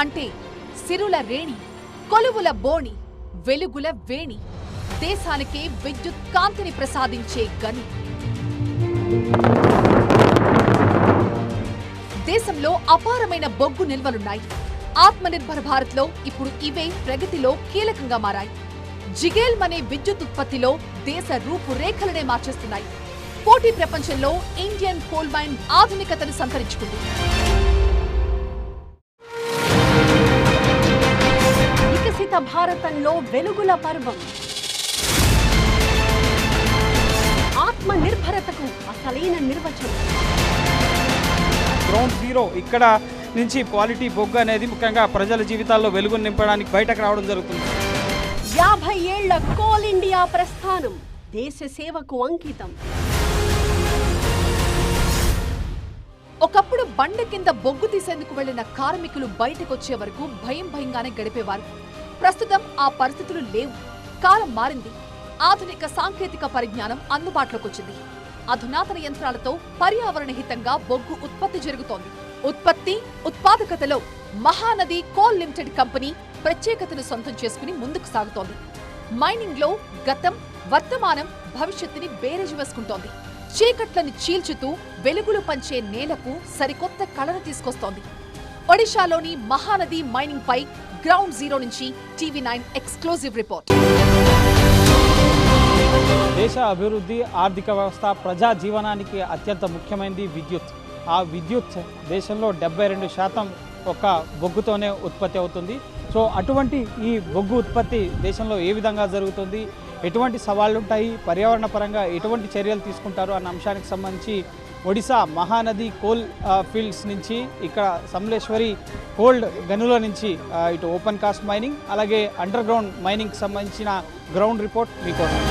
అంటే సిరుల రేణి కొలువుల బోణి వెలుగుల వేణి దేశానికే విద్యుత్ కాంతిని ప్రసాదించే గని. దేశంలో అపారమైన బొగ్గు నిల్వలున్నాయి. ఆత్మనిర్భర్ భారత్లో ఇప్పుడు ఇవే ప్రగతిలో కీలకంగా మారాయి. జిగేల్ అనే విద్యుత్ ఉత్పత్తిలో దేశ రూపురేఖలనే మార్చేస్తున్నాయి. పోటీ ప్రపంచంలో ఇండియన్ కోల్ మైన్ ఆధునికతను సంతరించుకుంది. భారతంలో వెలుగుల పర్వం. ఆత్మ నిర్భరతకు అసలైన నిర్వచనం. గ్రౌండ్ జీరో ఇక్కడ నుంచి క్వాలిటీ బొగ్గు అనేది ముఖ్యంగా ప్రజల జీవితాల్లో వెలుగును నింపడానికి బయటకు రావడం జరుగుతుంది. యాభై ఏళ్ళ కోల్ ఇండియా ప్రస్థానం దేశ సేవకు అంకితం. ఒకప్పుడు బండ కింద బొగ్గు తీసేందుకు వెళ్ళిన కార్మికులు బయటకొచ్చే వరకు భయం భయంగానే గడిపేవారు. ప్రస్తుతం ఆ పరిస్థితులు లేవు. కాలం మారింది. ఆధునిక సాంకేతిక పరిజ్ఞానం అందుబాటులోకి వచ్చింది అధునాతన యంత్రాలతో పర్యావరణ హితంగా బొగ్గు ఉత్పత్తి జరుగుతోంది. ఉత్పత్తి ఉత్పాదకతలో మహానది కోల్ లిమిటెడ్ కంపెనీ ప్రత్యేకతను సొంతం చేసుకుని ముందుకు సాగుతోంది. మైనింగ్లో గతం వర్తమానం భవిష్యత్తుని బేరేజు వేసుకుంటోంది. చీకట్లను చీల్చుతూ వెలుగులు పంచే నేలకు సరికొత్త కళను తీసుకొస్తోంది. ఒడిశాలోని మహానది మైనింగ్ పై గ్రౌండ్ జీరో నుంచి టీవీ నైన్ ఎక్స్క్లూజివ్ రిపోర్ట్. దేశ అభివృద్ధి ఆర్థిక వ్యవస్థ ప్రజా జీవనానికి అత్యంత ముఖ్యమైనది విద్యుత్. ఆ విద్యుత్ దేశంలో డెబ్బై రెండు శాతం ఒక బొగ్గుతోనే ఉత్పత్తి అవుతుంది. సో అటువంటి ఈ బొగ్గు ఉత్పత్తి దేశంలో ఏ విధంగా జరుగుతుంది? ఎటువంటి సవాళ్ళు ఉంటాయి పర్యావరణ పరంగా ఎటువంటి చర్యలు తీసుకుంటారు? అన్న అంశానికి సంబంధించి ఒడిశా మహానది కోల్ ఫీల్డ్స్ నుంచి ఇక్కడ సమలేశ్వరి కోల్డ్ గనుల నుంచి ఇటు ఓపెన్ కాస్ట్ మైనింగ్ అలాగే అండర్ గ్రౌండ్ మైనింగ్కి సంబంధించిన గ్రౌండ్ రిపోర్ట్ మీకోసం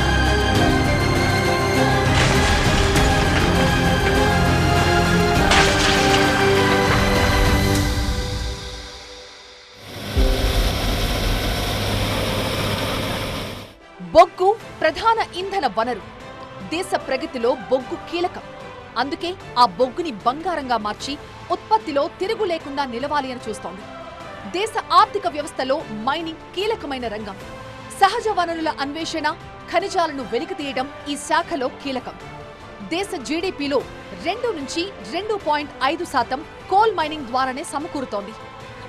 బొగ్గు ప్రధాన ఇంధన వనరు. దేశ ప్రగతిలో బొగ్గు కీలకం. అందుకే ఆ బొగ్గుని బంగారంగా మార్చి ఉత్పత్తిలో తిరుగు లేకుండా నిలవాలి అని చూస్తోంది. దేశ ఆర్థిక వ్యవస్థలో మైనింగ్ కీలకమైన రంగం. సహజ వనరుల అన్వేషణ ఖనిజాలను వెలికితీయడం ఈ శాఖలో కీలకం. దేశ జీడీపీలో రెండు నుంచి రెండు పాయింట్ ఐదు శాతం కోల్ మైనింగ్ ద్వారానే సమకూరుతోంది.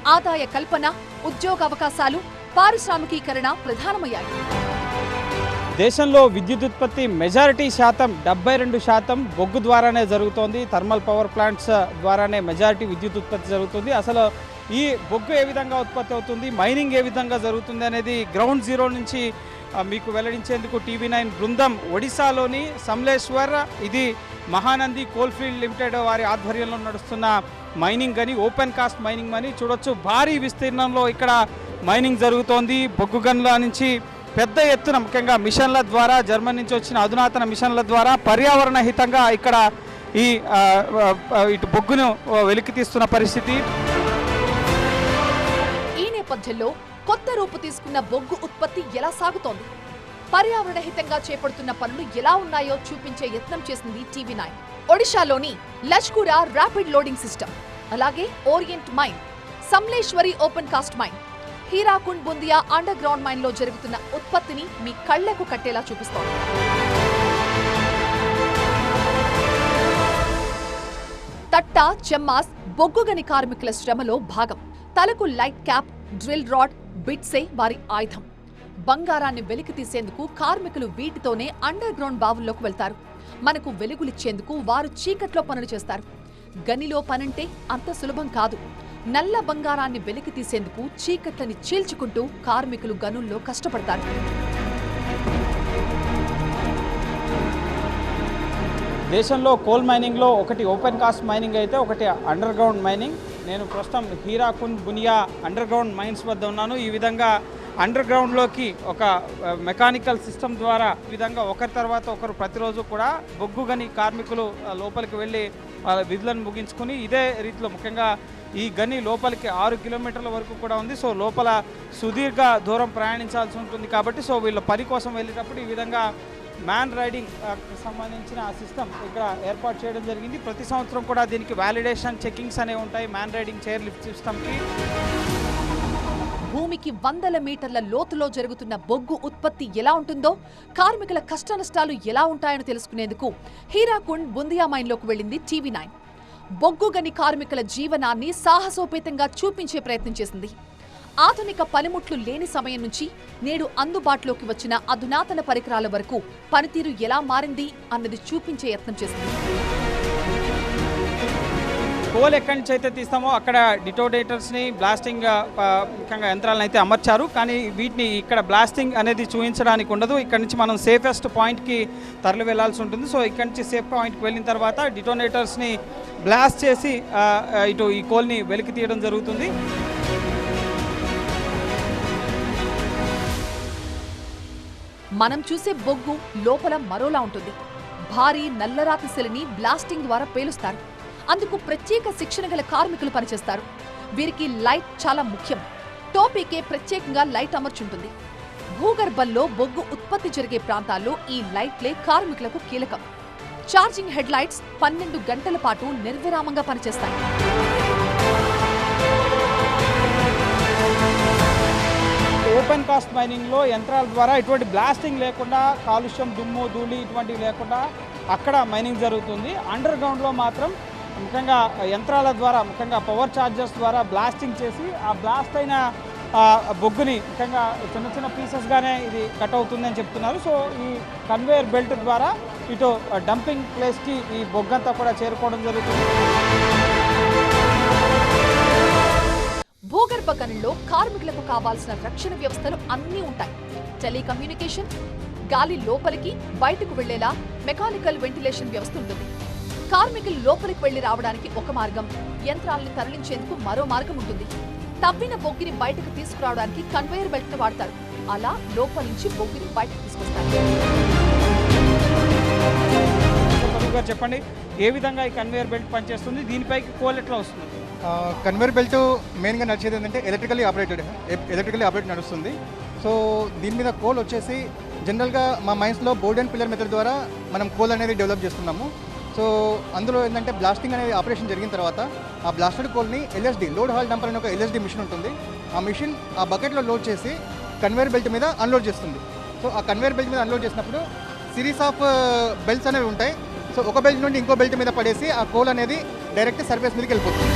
ఆదాయ కల్పన ఉద్యోగ అవకాశాలు పారిశ్రామికీకరణ ప్రధానమయ్యాయి. దేశంలో విద్యుత్ ఉత్పత్తి మెజారిటీ శాతం డెబ్బై రెండు శాతం బొగ్గు ద్వారానే జరుగుతోంది. థర్మల్ పవర్ ప్లాంట్స్ ద్వారానే మెజారిటీ విద్యుత్ ఉత్పత్తి జరుగుతుంది. అసలు ఈ బొగ్గు ఏ విధంగా ఉత్పత్తి అవుతుంది? మైనింగ్ ఏ విధంగా జరుగుతుంది అనేది గ్రౌండ్ జీరో నుంచి మీకు వెల్లడించేందుకు టీవీ నైన్ బృందం ఒడిశాలోని సమలేశ్వర్ ఇది మహానంది కోల్ఫీల్డ్ లిమిటెడ్ వారి ఆధ్వర్యంలో నడుస్తున్న మైనింగ్ అని ఓపెన్ కాస్ట్ మైనింగ్ అని చూడొచ్చు. భారీ విస్తీర్ణంలో ఇక్కడ మైనింగ్ జరుగుతోంది. బొగ్గు గన్ల నుంచి పెద్ద ఎత్తున ముఖ్యంగా మిషన్ల ద్వారా జర్మనీ నుంచి వచ్చిన అధునాతన మిషన్ల ద్వారా పర్యావరణ హితంగా ఇక్కడ ఈ ఇటు బొగ్గును వెలికి తీస్తున్న పరిస్థితి. ఈ నేపథ్యంలో కొత్త రూపు తీసుకున్న బొగ్గు ఉత్పత్తి ఎలా సాగుతోంది? పర్యావరణ హితంగా చేపడుతున్న పనులు ఎలా ఉన్నాయో చూపించే యత్నం చేసింది టీవీ నైన్. ఒడిశాలోని లష్కూరా ర్యాపిడ్ లోడింగ్ సిస్టమ్ అలాగే orient mine Samaleswari open cast mine Hirakud Bundia underground మైన్లో జరుగుతున్న ఉత్పత్తిని మీ కళ్ళకు కట్టేలా చూపిస్తోంది. తట్ట చెమ్మాస్ బొగ్గుగని కార్మికుల శ్రమలో భాగం. తలకు లైట్ క్యాప్ డ్రిల్ రాడ్ బిట్సే వారి ఆయుధం. బంగారాన్ని వెలికి తీసేందుకు కార్మికులు వీటితోనే అండర్ గ్రౌండ్ బావుల్లోకి వెళ్తారు. మనకు వెలుగులిచ్చేందుకు వారు చీకట్లో పనులు చేస్తారు. గనిలో పనంటే అంత సులభం కాదు. నల్ల బంగారాన్ని వెలికి తీసేందుకు చీకట్లని చీల్చుకుంటూ కార్మికులు గనుల్లో కష్టపడతారు. దేశంలో కోల్ మైనింగ్లో ఒకటి ఓపెన్ కాస్ట్ మైనింగ్ అయితే ఒకటి అండర్ గ్రౌండ్ మైనింగ్. నేను ప్రస్తుతం హీరాకున్ బునియా అండర్ గ్రౌండ్ మైన్స్ వద్ద ఉన్నాను. ఈ విధంగా అండర్ గ్రౌండ్లోకి ఒక మెకానికల్ సిస్టమ్ ద్వారా ఈ విధంగా ఒకరి తర్వాత ఒకరు ప్రతిరోజు కూడా బొగ్గు గని కార్మికులు లోపలికి వెళ్ళి వాళ్ళ విధులను ముగించుకుని ఇదే రీతిలో ముఖ్యంగా ఈ గని లోపలికి ఆరు కిలోమీటర్ల వరకు కూడా ఉంది. సో లోపల సుదీర్ఘ దూరం ప్రయాణించాల్సి ఉంటుంది కాబట్టి సో వీళ్ళ పని కోసం వెళ్ళేటప్పుడు ఈ విధంగా మ్యాన్ రైడింగ్ సంబంధించిన ఆ సిస్టమ్ ఇక్కడ ఏర్పాటు చేయడం జరిగింది. ప్రతి సంవత్సరం కూడా దీనికి వ్యాలిడేషన్ చెకింగ్స్ అనేవి ఉంటాయి మ్యాన్ రైడింగ్ చైర్ లిఫ్ట్ సిస్టమ్కి. భూమికి వందల మీటర్ల లోతులో జరుగుతున్న బొగ్గు ఉత్పత్తి ఎలా ఉంటుందో కార్మికుల కష్టనష్టాలు ఎలా ఉంటాయని తెలుసుకునేందుకు హీరాకుండ్ బుందియా మైన్లోకి వెళ్ళింది టీవీ నైన్. బొగ్గు గని కార్మికుల జీవనాన్ని సాహసోపేతంగా చూపించే ప్రయత్నం చేసింది. ఆధునిక పనిముట్లు లేని సమయం నుంచి నేడు అందుబాటులోకి వచ్చిన అధునాతన పరికరాల వరకు పనితీరు ఎలా మారింది అన్నది చూపించే యత్నం చేసింది. కోల్ ఎక్కడి నుంచి అయితే తీస్తామో అక్కడ డిటోడేటర్స్ని బ్లాస్టింగ్ ముఖ్యంగా యంత్రాలను అయితే అమర్చారు. కానీ వీటిని ఇక్కడ బ్లాస్టింగ్ అనేది చూపించడానికి ఉండదు. ఇక్కడ నుంచి మనం సేఫెస్ట్ పాయింట్కి తరలి వెళ్ళాల్సి ఉంటుంది. సో ఇక్కడ నుంచి సేఫ్ పాయింట్కి వెళ్ళిన తర్వాత డిటోనేటర్స్ని బ్లాస్ట్ చేసి ఇటు ఈ కోల్ని వెలికి తీయడం జరుగుతుంది. మనం చూసే బొగ్గు లోపల మరోలా ఉంటుంది. భారీ నల్లరాతి శిలని బ్లాస్టింగ్ ద్వారా పేలుస్తారు. అందుకు ప్రత్యేక శిక్షణ గల కార్మికులు పనిచేస్తారు. వీరికి లైట్ చాలా ముఖ్యం. టోపీకే ప్రత్యేకంగా లైట్ అమర్చుంటుంది. భూగర్భంలో బొగ్గు ఉత్పత్తి జరిగే ప్రాంతాల్లో ఈ లైట్లే కార్మికులకు కీలకం. ఛార్జింగ్ హెడ్ లైట్స్ పన్నెండు గంటల పాటు నిర్విరామంగా పనిచేస్తాయి. ఓపెన్ కాస్ట్ మైనింగ్లో యంత్రాల ద్వారా ఇటువంటి బ్లాస్టింగ్ లేకుండా కాలుష్యం దుమ్ము ధూళి ఇటువంటివి లేకుండా అక్కడ మైనింగ్ జరుగుతుంది. అండర్ గ్రౌండ్లో మాత్రం ముఖ్యంగా యంత్రాల ద్వారా ముఖ్యంగా పవర్ ఛార్జర్స్ ద్వారా బ్లాస్టింగ్ చేసి ఆ బ్లాస్ట్ అయిన బొగ్గుని ముఖ్యంగా చిన్న చిన్న పీసెస్గానే ఇది కట్ అవుతుందని చెప్తున్నారు. సో ఈ కన్వేయర్ బెల్ట్ ద్వారా ఇటు డంపింగ్ ప్లేస్కి ఈ బొగ్గంతా కూడా చేరుకోవడం జరుగుతుంది. భూగర్భ గనుల్లో కార్మికులకు కావాల్సిన రక్షణ వ్యవస్థలు అన్నీ ఉంటాయి. టెలికమ్యూనికేషన్ గాలి లోపలికి బయటకు వెళ్ళేలా మెకానికల్ వెంటిలేషన్ వ్యవస్థ ఉంటుంది. కార్మికులు లోపలికి వెళ్ళి రావడానికి ఒక మార్గం. యంత్రాలను తరలించేందుకు మరో మార్గం ఉంటుంది. తవ్విన బొగ్గిని బయటకు తీసుకురావడానికి కన్వేయర్ బెల్ట్ను వాడతారు. అలా లోపల నుంచి బొగ్గిని బయటకు తీసుకొస్తారు. చెప్పండి ఏ విధంగా ఈ కన్వేయర్ బెల్ట్ పనిచేస్తుంది? దీనిపైకి కోల్ ఎట్లా వస్తుంది? కన్వేర్ బెల్ట్ మెయిన్గా నడిచేది ఏంటంటే ఎలక్ట్రికల్లీ ఆపరేటెడ్ ఎలక్ట్రికల్లీ ఆపరేట్ నడుస్తుంది. సో దీని మీద కోల్ వచ్చేసి జనరల్గా మా మైన్స్లో బోర్డ్ అండ్ పిల్లర్ మెథడ్ ద్వారా మనం కోల్ అనేది డెవలప్ చేస్తున్నాము. సో అందులో ఏంటంటే బ్లాస్టింగ్ అనేది ఆపరేషన్ జరిగిన తర్వాత ఆ బ్లాస్టెడ్ కోల్ని ఎల్ఎస్డి లోడ్ హాల్ డంపర్ అనే ఒక ఎల్ఎస్డి మిషన్ ఉంటుంది. ఆ మిషన్ ఆ బకెట్లో లోడ్ చేసి కన్వేర్ బెల్ట్ మీద అన్లోడ్ చేస్తుంది. సో ఆ కన్వేర్ బెల్ట్ మీద అన్లోడ్ చేసినప్పుడు సిరీస్ ఆఫ్ బెల్ట్స్ అనేవి ఉంటాయి. సో ఒక బెల్ట్ నుండి ఇంకో బెల్ట్ మీద పడేసి ఆ కోల్ అనేది డైరెక్ట్ సర్ఫేస్ మీదకి వెళ్ళిపోతుంది.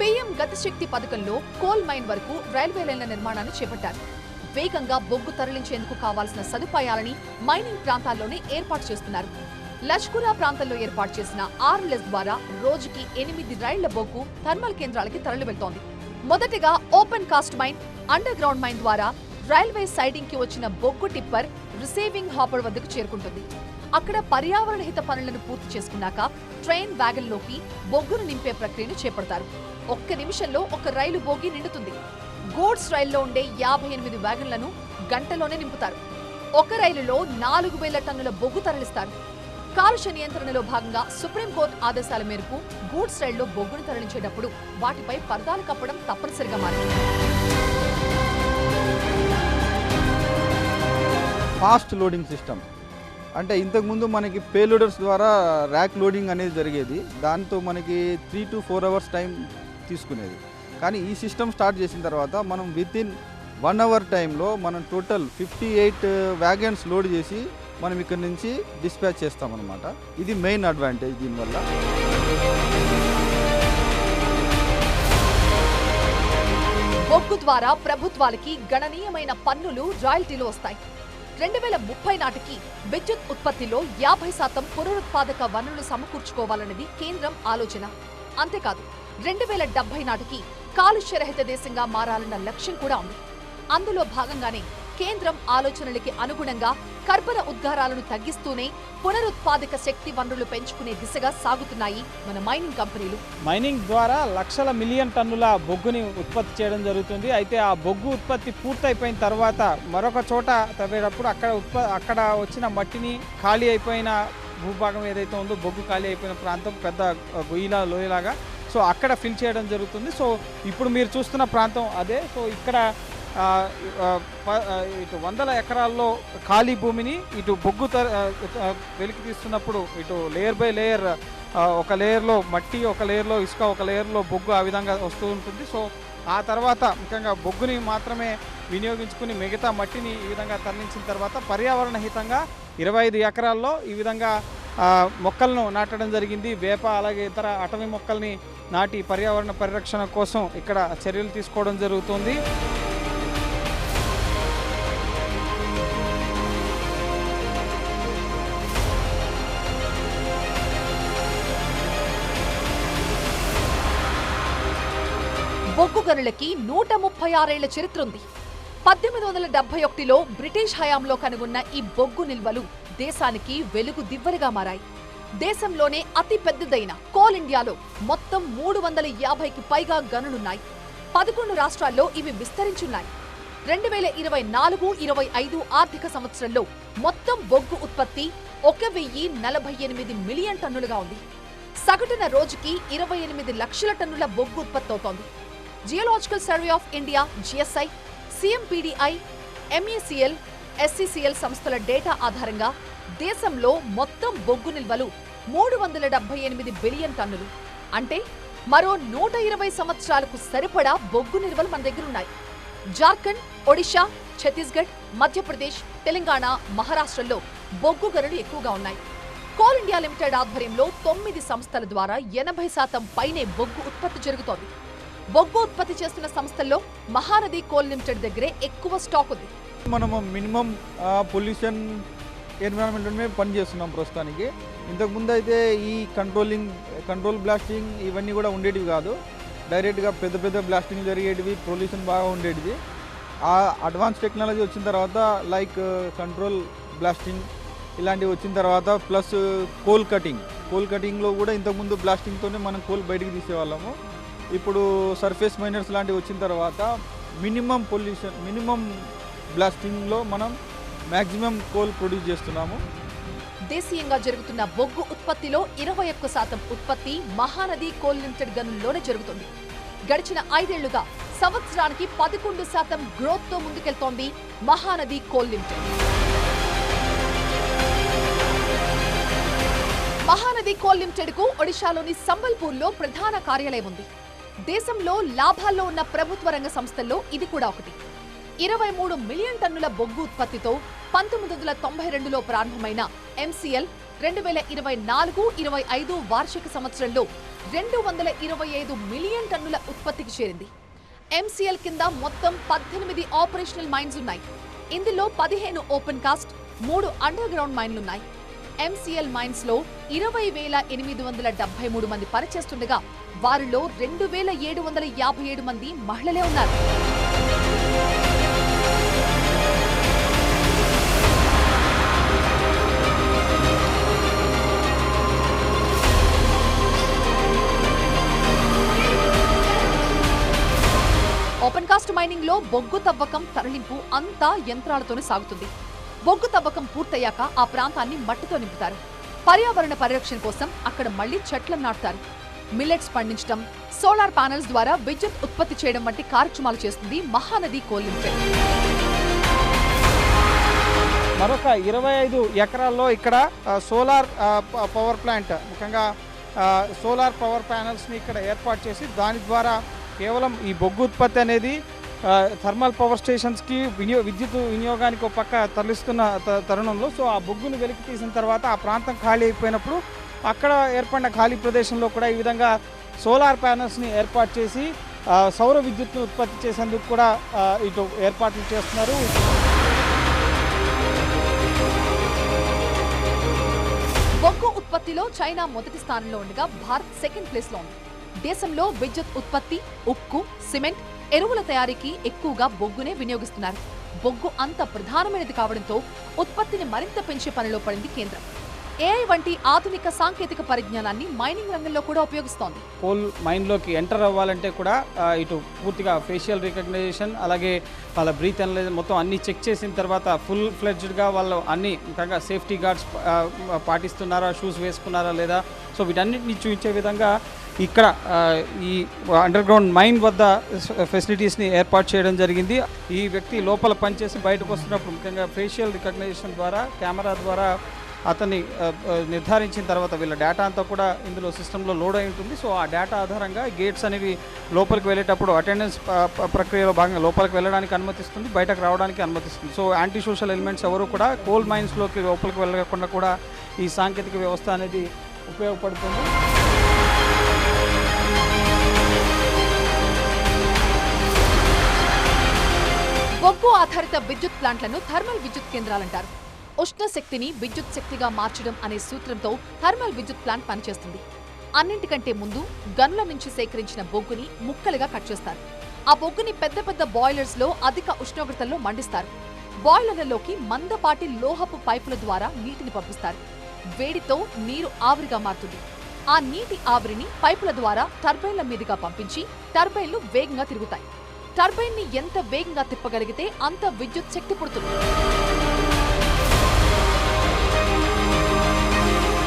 పిఎం గతిశక్తి పథకంలో కోల్ మైన్ వరకు రైల్వే లైన్ల నిర్మాణాన్ని చేపట్టారు. వేగంగా బొగ్గు తరలించేందుకు కావాల్సిన సదుపాయాలని మైనింగ్ ప్రాంతాల్లోనే ఏర్పాటు చేస్తున్నారు. లష్కురా ప్రాంతంలో ఏర్పాటు చేసిన ఆర్ఎల్ఎస్ ద్వారా రోజుకి ఎనిమిది రైళ్ళ బొగ్గు థర్మల్ కేంద్రాలకి తరలి వెళ్తోంది మొదటగా open cast mine underground mine ద్వారా రైల్వే సైడింగ్కి వచ్చిన బొగ్గు టిప్పర్ రిసీవింగ్ హాపర్ వద్దకు చేరుకుంటుంది. అక్కడ పర్యావరణ హిత పనులను పూర్తి చేసుకున్నాక ట్రైన్ వ్యాగన్లోకి బొగ్గును నింపే ప్రక్రియను చేపడతారు. ఒక్క నిమిషంలో ఒక రైలు బోగి నిండుతుంది. గూడ్స్ రైల్లో ఉండే యాభై ఎనిమిది వ్యాగన్లను గంటలోనే నింపుతారు. ఒక రైలులో నాలుగు వేల టన్నుల బొగ్గు తరలిస్తారు. కాలుష్య నియంత్రణలో భాగంగా సుప్రీంకోర్టు ఆదేశాల మేరకు గూడ్స్ రైల్లో బొగ్గును తరలించేటప్పుడు వాటిపై పరదాలు కప్పడం తప్పనిసరిగా మారింది. Fast loading system. అంటే ఇంతకుముందు మనకి పేలోడర్స్ ద్వారా ర్యాక్ లోడింగ్ అనేది జరిగేది. దాంతో మనకి three to four hours time తీసుకునేది. కానీ ఈ సిస్టమ్ స్టార్ట్ చేసిన తర్వాత మనం విత్ ఇన్ వన్ అవర్ టైంలో మనం total fifty eight wagons load చేసి మనం ఇక్కడ నుంచి డిస్పాచ్ చేస్తామన్నమాట. ఇది మెయిన్ అడ్వాంటేజ్ దీనివల్ల. బొగ్గు ద్వారా ప్రభుత్వాలకి గణనీయమైన పన్నులు రాయల్టీలు వస్తాయి. రెండు వేల ముప్పై నాటికి విద్యుత్ ఉత్పత్తిలో యాభై శాతం పునరుత్పాదక వనరులు సమకూర్చుకోవాలన్నది కేంద్రం ఆలోచన. అంతేకాదు రెండు వేల డెబ్బై నాటికి కాలుష్యరహిత దేశంగా మారాలన్న లక్ష్యం కూడా ఉంది. అందులో భాగంగానే కేంద్రం ఆలోచనలకి అనుగుణంగా కర్బన ఉద్గారాలను తగ్గిస్తూనే పునరుత్పాదక శక్తి వనరులు పెంచుకునే దిశగా సాగుతున్నాయి మన మైనింగ్ కంపెనీలు. మైనింగ్ ద్వారా లక్షల మిలియన్ టన్నుల బొగ్గుని ఉత్పత్తి చేయడం జరుగుతుంది. అయితే ఆ బొగ్గు ఉత్పత్తి పూర్తయిపోయిన తర్వాత మరొక చోట తవ్వేటప్పుడు అక్కడ ఉత్ప అక్కడ వచ్చిన మట్టిని ఖాళీ అయిపోయిన భూభాగం ఏదైతే ఉందో బొగ్గు ఖాళీ అయిపోయిన ప్రాంతం పెద్ద గొయ్యిలా లోయలాగా సో అక్కడ ఫిల్ చేయడం జరుగుతుంది. సో ఇప్పుడు మీరు చూస్తున్న ప్రాంతం అదే. సో ఇక్కడ ప- ఇటు వందల ఎకరాల్లో ఖాళీ భూమిని ఇటు బొగ్గు త- వెలికి తీస్తున్నప్పుడు ఇటు లేయర్ బై లేయర్ ఒక లేయర్లో మట్టి ఒక లేయర్లో ఇసుక ఒక లేయర్లో బొగ్గు ఆ విధంగా వస్తూ ఉంటుంది. సో ఆ తర్వాత ముఖ్యంగా బొగ్గుని మాత్రమే వినియోగించుకుని మిగతా మట్టిని ఈ విధంగా తరలించిన తర్వాత పర్యావరణ హితంగా ఇరవై ఐదు ఎకరాల్లో ఈ విధంగా మొక్కలను నాటడం జరిగింది. వేప అలాగే ఇతర అటవీ మొక్కల్ని నాటి పర్యావరణ పరిరక్షణ కోసం ఇక్కడ చర్యలు తీసుకోవడం జరుగుతుంది. బొగ్గు గనులకి నూట ముప్పై ఆరేళ్ళ చరిత్ర ఉంది. పద్దెనిమిది వందల డెబ్బై ఒకటిలో బ్రిటిష్ హయాంలో కనుగొన్న ఈ బొగ్గు నిల్వలు దేశానికి వెలుగు దివ్వెరగా మారాయి. దేశంలోనే అతి పెద్దదైన కోల్ ఇండియాలో మొత్తం మూడు వందల యాభైకి పైగా గనులున్నాయి. పదకొండు రాష్ట్రాల్లో ఇవి విస్తరించున్నాయి. రెండు వేల ఇరవై నాలుగు ఇరవై ఐదు ఆర్థిక సంవత్సరంలో మొత్తం బొగ్గు ఉత్పత్తి ఒక వెయ్యి నలభై ఎనిమిది మిలియన్ టన్నులుగా ఉంది. సగటున రోజుకి ఇరవై ఎనిమిది లక్షల టన్నుల బొగ్గు ఉత్పత్తి అవుతోంది. Geological survey of India GSI CMPDI MACL SCCL సంస్థల డేటా ఆధారంగా దేశంలో మొత్తం బొగ్గు నిల్వలు మూడు వందల డెబ్బై ఎనిమిది బిలియన్ టన్నులు. అంటే మరో నూట ఇరవై సంవత్సరాలకు సరిపడా బొగ్గు నిల్వలు మన దగ్గరున్నాయి. జార్ఖండ్ ఒడిషా ఛత్తీస్గఢ్ మధ్యప్రదేశ్ తెలంగాణ మహారాష్ట్రలో బొగ్గు గనులు ఎక్కువగా ఉన్నాయి. కోల్ ఇండియా లిమిటెడ్ ఆధ్వర్యంలో తొమ్మిది సంస్థల ద్వారా ఎనభై శాతం పైనే బొగ్గు ఉత్పత్తి జరుగుతోంది. బొగ్గు ఉత్పత్తి చేస్తున్న సంస్థల్లో మహానది కోల్ లిమిటెడ్ దగ్గరే ఎక్కువ స్టాక్ ఉంది. మనము మినిమం పొల్యూషన్ ఎన్విరాన్మెంట్లోనే పని చేస్తున్నాం ప్రస్తుతానికి. ఇంతకుముందు అయితే ఈ కంట్రోలింగ్ కంట్రోల్ బ్లాస్టింగ్ ఇవన్నీ కూడా ఉండేటివి కాదు. డైరెక్ట్గా పెద్ద పెద్ద బ్లాస్టింగ్ జరిగేటివి పొల్యూషన్ బాగా ఉండేటిది. ఆ అడ్వాన్స్ టెక్నాలజీ వచ్చిన తర్వాత లైక్ కంట్రోల్ బ్లాస్టింగ్ ఇలాంటివి వచ్చిన తర్వాత ప్లస్ కోల్ కటింగ్. కోల్ కటింగ్లో కూడా ఇంతకుముందు బ్లాస్టింగ్తోనే మనం కోల్ బయటికి తీసేవాళ్ళము. ఇప్పుడు సర్ఫేస్ మైనర్స్ లాంటివి వచ్చిన తర్వాత మినిమం పొల్యూషన్ మినిమం బ్లాస్టింగ్లో మనం మ్యాక్సిమం కోల్ ప్రొడ్యూస్ చేస్తున్నాము. దేశీయంగా జరుగుతున్న బొగ్గు ఉత్పత్తిలో ఇరవై ఒక్క శాతం ఉత్పత్తి మహానది కోల్ లిమిటెడ్ గనుల్లోనే జరుగుతుంది. గడిచిన ఐదేళ్ళుగా సంవత్సరానికి పదకొండు శాతం గ్రోత్తో ముందుకెళ్తోంది Mahanadi coal limited. Mahanadi coal లిమిటెడ్కు ఒడిశాలోని సంబల్పూర్లో ప్రధాన కార్యాలయం ఉంది. దేశంలో లాభాల్లో ఉన్న ప్రభుత్వ రంగ సంస్థల్లో ఇది కూడా ఒకటి. ఇరవై మూడు మిలియన్ టన్నుల బొగ్గు ఉత్పత్తితో పంతొమ్మిది వందల తొంభై రెండులో ప్రారంభమైన ఎంసీఎల్ రెండు వేల ఇరవై నాలుగు ఇరవై ఐదు వార్షిక సంవత్సరంలో రెండు వందల ఇరవై ఐదు మిలియన్ టన్నుల ఉత్పత్తికి చేరింది. ఎంసీఎల్ కింద మొత్తం పద్దెనిమిది ఆపరేషనల్ మైన్స్ ఉన్నాయి. ఇందులో పదిహేను ఓపెన్ కాస్ట్ మూడు అండర్ గ్రౌండ్ మైన్లున్నాయి ఎంసీఎల్ మైన్స్లో ఇరవై వేల ఎనిమిది వందల డెబ్బై మూడు మంది పనిచేస్తుండగా వారిలో రెండు వేల ఏడు వందల యాభై ఏడు మంది మహిళలే ఉన్నారు. ఓపెన్ కాస్ట్ మైనింగ్లో బొగ్గు తవ్వకం తరలింపు అంతా యంత్రాలతోనే సాగుతుంది. బొగ్గు తవ్వకం పూర్తయ్యాక ఆ ప్రాంతాన్ని మట్టితో నింపుతారు. పర్యావరణ పరిరక్షణ కోసం అక్కడ మళ్ళీ చెట్లను నాటుతారు. మిల్లెట్స్ పండించడం సోలార్ ప్యానెల్స్ ద్వారా విద్యుత్ ఉత్పత్తి చేయడం వంటి కార్యక్రమాలు చేస్తుంది మహానది కోల్ లిమిటెడ్ మరొక ఇరవై ఐదు ఎకరాల్లో ఇక్కడ సోలార్ పవర్ ప్లాంట్ ముఖ్యంగా సోలార్ పవర్ ప్యానల్స్ని ఇక్కడ ఏర్పాటు చేసి దాని ద్వారా కేవలం ఈ బొగ్గు ఉత్పత్తి అనేది థర్మల్ పవర్ స్టేషన్స్కి వినియో విద్యుత్ వినియోగానికి ఒక పక్క తరలిస్తున్న త- తరుణంలో సో ఆ బొగ్గును వెలికి తీసిన తర్వాత ఆ ప్రాంతం ఖాళీ అయిపోయినప్పుడు అక్కడ ఏర్పడిన ఖాళీ ప్రదేశంలో కూడా ఈ విధంగా సోలార్ ప్యానల్స్ని ఏర్పాటు చేసి సౌర విద్యుత్ను ఉత్పత్తి చేసేందుకు కూడా ఇటు ఏర్పాట్లు చేస్తున్నారు. బొగ్గు ఉత్పత్తిలో చైనా మొదటి స్థానంలో ఉండగా భారత్ సెకండ్ ప్లేస్లో ఉంది. దేశంలో విద్యుత్ ఉత్పత్తి ఉక్కు సిమెంట్ ఎరువుల తయారీకి ఎక్కువగా బొగ్గునే వినియోగిస్తున్నారు. బొగ్గు అంత ప్రధానమైనది కావడంతో ఉత్పత్తిని మరింత పెంచే పనిలో పడింది కేంద్రం. ఏఐ వంటి ఆధునిక సాంకేతిక పరిజ్ఞానాన్ని మైనింగ్ రంగంలో కూడా ఉపయోగిస్తోంది. కోల్ మైన్లోకి ఎంటర్ అవ్వాలంటే కూడా ఇటు పూర్తిగా ఫేషియల్ రికగ్నైజేషన్ అలాగే వాళ్ళ బ్రీత్ అనలైజ్ మొత్తం అన్ని చెక్ చేసిన తర్వాత ఫుల్ ఫ్లెడ్జ్డ్గా వాళ్ళు అన్ని ముఖ్యంగా సేఫ్టీ గార్డ్స్ పాటిస్తున్నారా షూస్ వేసుకున్నారా లేదా? సో వీటన్నిటిని చూపించే విధంగా ఇక్కడ ఈ అండర్ గ్రౌండ్ మైన్ వద్ద ఫెసిలిటీస్ని ఏర్పాటు చేయడం జరిగింది. ఈ వ్యక్తి లోపల పనిచేసి బయటకు వస్తున్నప్పుడు ముఖ్యంగా ఫేషియల్ రికగ్నైజేషన్ ద్వారా కెమెరా ద్వారా అతన్ని నిర్ధారించిన తర్వాత వీళ్ళ డేటా అంతా కూడా ఇందులో సిస్టంలో లోడ్ అయి ఉంటుంది. సో ఆ డేటా ఆధారంగా గేట్స్ అనేవి లోపలికి వెళ్ళేటప్పుడు అటెండెన్స్ ప్రక్రియలో భాగంగా లోపలికి వెళ్ళడానికి అనుమతిస్తుంది బయటకు రావడానికి అనుమతిస్తుంది. సో యాంటీ సోషల్ ఎలిమెంట్స్ ఎవరు కూడా కోల్ మైన్స్లోకి లోపలికి వెళ్ళకుండా కూడా ఈ సాంకేతిక వ్యవస్థ అనేది ఉపయోగపడుతుంది. బొగ్గు ఆధారిత విద్యుత్ ప్లాంట్లను థర్మల్ విద్యుత్ కేంద్రాలంటారు. ఉష్ణ శక్తిని విద్యుత్ శక్తిగా మార్చడం అనే సూత్రంతో థర్మల్ విద్యుత్ ప్లాంట్ పనిచేస్తుంది. అన్నింటికంటే ముందు గనుల నుంచి సేకరించిన బొగ్గుని ముక్కలుగా కట్ చేస్తారు. ఆ బొగ్గుని పెద్ద పెద్ద బాయిలర్స్లో అధిక ఉష్ణోగ్రతల్లో మండిస్తారు. బాయిలర్లలోకి మందపాటి లోహపు పైపుల ద్వారా నీటిని పంపిస్తారు. వేడితో నీరు ఆవిరిగా మారుతుంది. ఆ నీటి ఆవిరిని పైపుల ద్వారా టర్బైన్ల మీదుగా పంపించి టర్బైన్లు వేగంగా తిరుగుతాయి. టర్బైన్ని ఎంత వేగంగా తిప్పగలిగితే అంత విద్యుత్ శక్తి పుడుతుంది.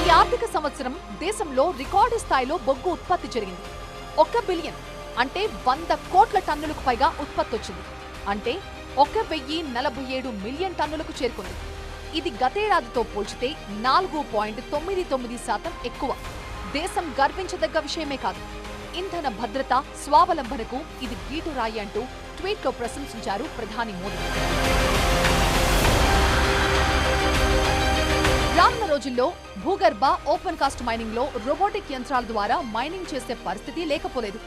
ఈ ఆర్థిక సంవత్సరం దేశంలో రికార్డు స్థాయిలో బొగ్గు ఉత్పత్తి జరిగింది. ఒక్క బిలియన్ అంటే వంద కోట్ల టన్నులకు పైగా ఉత్పత్తి వచ్చింది. అంటే ఒక వెయ్యి నలభై ఏడు మిలియన్ టన్నులకు చేరుకుంది. ఇది గతేడాదితో పోల్చితే నాలుగు పాయింట్ తొమ్మిది తొమ్మిది శాతం ఎక్కువ. దేశం గర్వించదగ్గ విషయమే కాదు. ఇంధన భద్రత స్వావలంబనకు ఇది గీటురాయి అంటూ ట్వీట్లో ప్రశంసించారు ప్రధాని మోదీ. రానున్న రోజుల్లో భూగర్భ ఓపెన్ కాస్ట్ మైనింగ్లో రోబోటిక్ యంత్రాల ద్వారా మైనింగ్ చేసే పరిస్థితి లేకపోలేదు.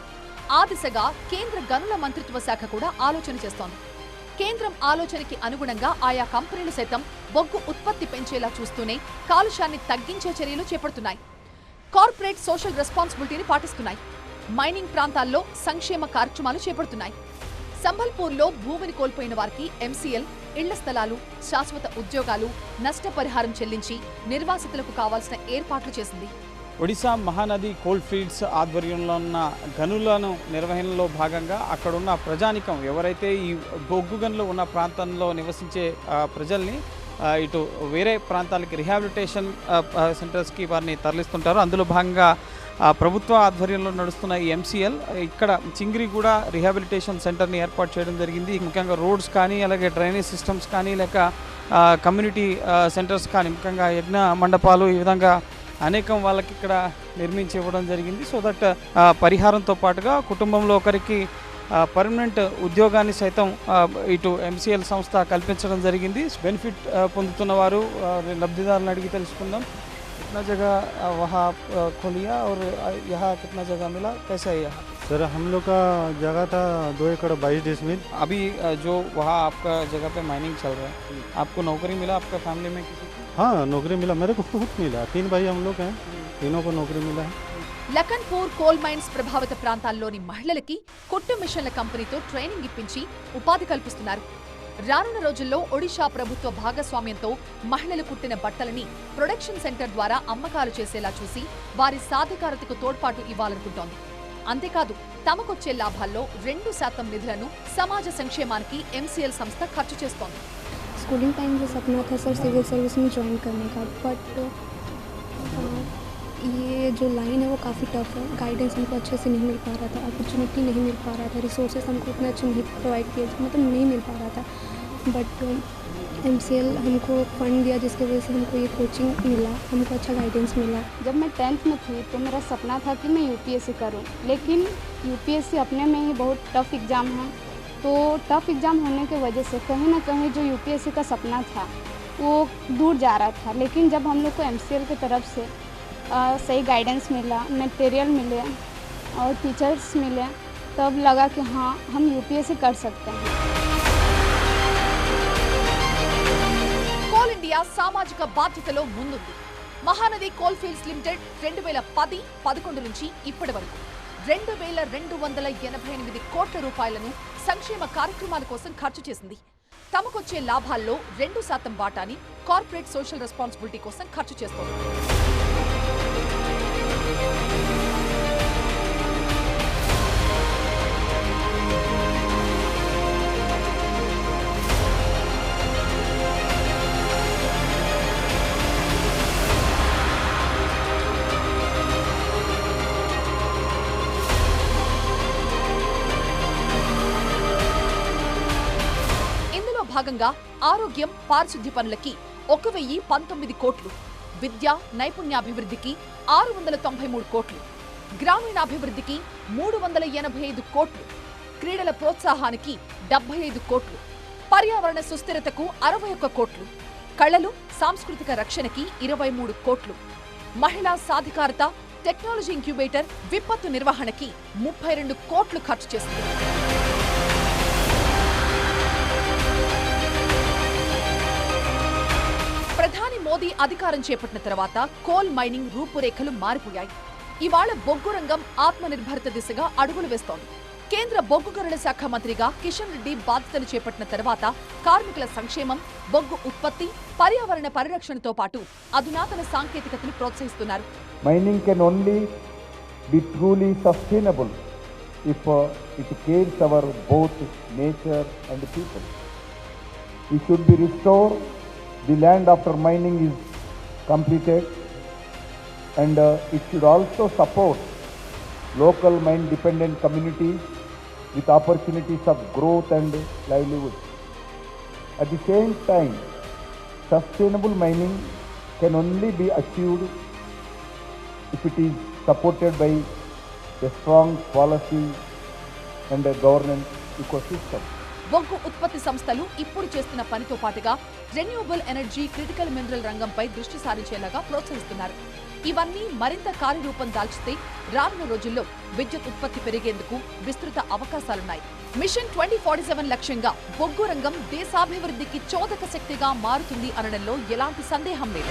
ఆ దిశగా కేంద్ర గనుల మంత్రిత్వ శాఖ కూడా ఆలోచన చేస్తోంది. కేంద్రం ఆలోచనకి అనుగుణంగా ఆయా కంపెనీలు సైతం బొగ్గు ఉత్పత్తి పెంచేలా చూస్తూనే కాలుష్యాన్ని తగ్గించే చర్యలు చేపడుతున్నాయి. కార్పొరేట్ సోషల్ రెస్పాన్సిబిలిటీని పాటిస్తున్నాయి. మైనింగ్ ప్రాంతాల్లో సంక్షేమ కార్యక్రమాలు చేపడుతున్నాయి. సంబల్పూర్లో భూమిని కోల్పోయిన వారికి ఎంసీఎల్ ఇళ్ళ స్థలాలు శాశ్వత ఉద్యోగాలు నష్టపరిహారం చెల్లించి నిర్వాసితులకు కావాల్సిన ఏర్పాట్లు చేసింది. ఒడిశా మహానది కోల్డ్ ఫీల్డ్స్ ఆధ్వర్యంలో ఉన్న గనులను నిర్వహణలో భాగంగా అక్కడున్న ప్రజానికం ఎవరైతే ఈ బొగ్గు గనులు ఉన్న ప్రాంతంలో నివసించే ప్రజల్ని ఇటు వేరే ప్రాంతాలకి రిహాబిలిటేషన్ సెంటర్స్కి వారిని తరలిస్తుంటారు. అందులో భాగంగా ప్రభుత్వ ఆధ్వర్యంలో నడుస్తున్న ఈ ఎంసీఎల్ ఇక్కడ చింగిరిగూడ రిహాబిలిటేషన్ సెంటర్ని ఏర్పాటు చేయడం జరిగింది. ముఖ్యంగా రోడ్స్ కానీ అలాగే డ్రైనేజ్ సిస్టమ్స్ కానీ లేక కమ్యూనిటీ సెంటర్స్ కానీ ముఖ్యంగా యజ్ఞ మండపాలు ఈ విధంగా అనేకం వాళ్ళకి ఇక్కడ నిర్మించి ఇవ్వడం జరిగింది. సో దట్ పరిహారంతో పాటుగా కుటుంబంలో ఒకరికి పర్మనెంట్ ఉద్యోగాన్ని సైతం ఆ, ఇటు ఎంసీఎల్ సంస్థ కల్పించడం జరిగింది బెనిఫిట్ ఆ, పొందుతున్న వారు ఆ, లబ్ధిదారులను అడిగి తెలుసుకుందాం कितना जगह आ, वहाँ आ, खोलिया और आ, यहाँ कितना जगह मिला कैसा है यहाँ सर हम लोग का जगह था दो एकड़ बाईस डिसमिल अभी आ, जो वहाँ आपका जगह पे माइनिंग चल रहा है आपको नौकरी मिला आपका फैमिली में किसी को हाँ नौकरी मिला मेरे को खुद मिला तीन भाई हम लोग हैं तीनों को नौकरी मिला है లఖన్పూర్ కోల్ మైన్స్ ప్రభావిత ప్రాంతాల్లోని మహిళలకి కుట్టు మిషన్ల కంపెనీతో ట్రైనింగ్ ఇప్పించి ఉపాధి కల్పిస్తున్నారు రానున్న రోజుల్లో ఒడిషా ప్రభుత్వ భాగస్వామ్యంతో మహిళలు కుట్టిన బట్టలని ప్రొడక్షన్ సెంటర్ ద్వారా అమ్మకాలు చేసేలా చూసి వారి సాధికారతకు తోడ్పాటు ఇవ్వాలనుకుంటోంది అంతేకాదు తమకొచ్చే లాభాల్లో రెండు శాతం నిధులను సమాజ సంక్షేమానికి ఎంసీఎల్ సంస్థ ఖర్చు చేస్తోంది स्कूलिंग टाइम से सपना था सर सिविल सर्विस में ज्वाइन करने का बट ये जो लाइन है वो काफ़ी टफ है। गाइडेंस हमको अच्छे से नहीं मिल पा रहा था अपॉर्चुनिटी नहीं मिल पा रहा था रिसोर्सेज हमको उतना अच्छे नहीं प्रोवाइड किए मतलब नहीं मिल पा रहा था। बट एमसीएल हमको फंड दिया जिसकी वजह से हमको ये कोचिंग मिला, हमको अच्छा गाइडेंस मिला। जब मैं टेंथ में थी तो मेरा सपना था कि मैं यूपीएससी करूँ, लेकिन यूपीएससी अपने में ही बहुत टफ एग्ज़ाम है। तो टफ एग्ज़ाम होने की वजह से कहीं ना कहीं जो यूपीएससी का सपना था, वो दूर जा रहा था। लेकिन जब हम लोग को एमसीएल की तरफ़ से सही गाइडेंस मिला मटेरियल मिले और टीचर्स मिले तब लगा कि हाँ हम यूपीएससी कर सकते हैं కోల్ ఇండియా సామాజిక బాధ్యతలో ముందుంది మహానది కోల్ ఫీల్డ్స్ లిమిటెడ్ రెండు వేల పది పదకొండు నుంచి ఇప్పటి వరకు రెండు వేల రెండు వందల ఎనభై ఎనిమిది కోట్ల రూపాయలను సంక్షేమ కార్యక్రమాల కోసం ఖర్చు చేసింది తమకొచ్చే లాభాల్లో రెండు శాతం వాటాని కార్పొరేట్ సోషల్ రెస్పాన్సిబిలిటీ కోసం ఖర్చు చేస్తోంది ఇందులో భాగంగా ఆరోగ్యం పారిశుద్ధ్య పనులకి ఒక వెయ్యి పంతొమ్మిది కోట్లు. విద్య నైపుణ్యాభివృద్ధికి ఆరు వందల తొంభై మూడు కోట్లు గ్రామీణాభివృద్ధికి మూడు వందల ఎనభై ఐదు కోట్లు క్రీడల ప్రోత్సాహానికి డెబ్బై ఐదు కోట్లు పర్యావరణ సుస్థిరతకు అరవై ఒక్క కోట్లు కళలు సాంస్కృతిక రక్షణకి ఇరవై మూడు కోట్లు మహిళా సాధికారత టెక్నాలజీ ఇంక్యుబేటర్ విపత్తు నిర్వహణకి ముప్పై రెండు కోట్లు ఖర్చు చేస్తుంది. మోదీ అధికారం చేపట్టిన తర్వాత కోల్ మైనింగ్ రూపురేఖలు మారిపోయాయి. ఇవాళ బొగ్గు రంగం ఆత్మనిర్భరత దిశగా అడుగులు వేస్తోంది. కేంద్ర బొగ్గు గనుల శాఖ మంత్రిగా కిషన్ రెడ్డి బాధ్యతలు చేపట్టిన తర్వాత కార్మికుల సంక్షేమం బొగ్గు ఉత్పత్తి పర్యావరణ పరిరక్షణతో పాటు అధునాతన సాంకేతికతను ప్రోత్సహిస్తున్నారు. Mining can only be truly sustainable if it cares our both nature and people it should be restore the land after mining is completed and uh, it should also support local mine dependent communities with opportunities of growth and livelihood. At the same time, sustainable mining can only be achieved if it is supported by a strong policy and a governance ecosystem. బొగ్గు ఉత్పత్తి సంస్థలు ఇప్పుడు చేస్తున్న పనితో పాటుగా renewable energy critical mineral రంగంపై దృష్టి సారించేలాగా ప్రోత్సహిస్తున్నారు. ఇవన్నీ మరింత కార్యరూపం దాల్చితే రానున్న రోజుల్లో విద్యుత్ ఉత్పత్తి పెరిగేందుకు విస్తృత అవకాశాలున్నాయి. మిషన్ ట్వంటీ ఫార్టీ సెవెన్ లక్ష్యంగా బొగ్గు రంగం దేశాభివృద్ధికి చోదక శక్తిగా మారుతుంది అనడంలో ఎలాంటి సందేహం లేదు.